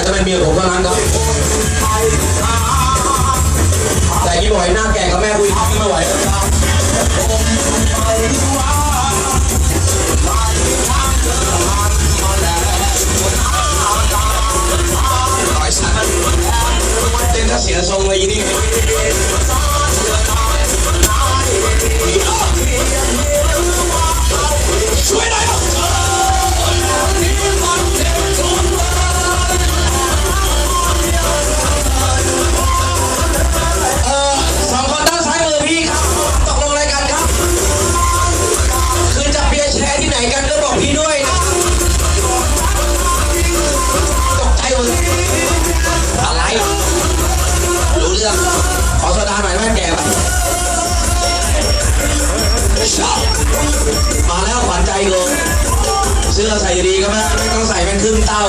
แต่จะเป็นเมียผมเท่านั้นครับแต่ยี่บอกให้หน้าแก่กับแม่กูอีกไม่ไหวเต้นถ้าเสียทรงเลยยี่นี่ ขอโซดาหน่อยแม่แก่ไปมาแล้วขวัญใจกูเสื้อใส่ดีก็ไม่ไม่ต้องใส่เป็นครึ่งเต้า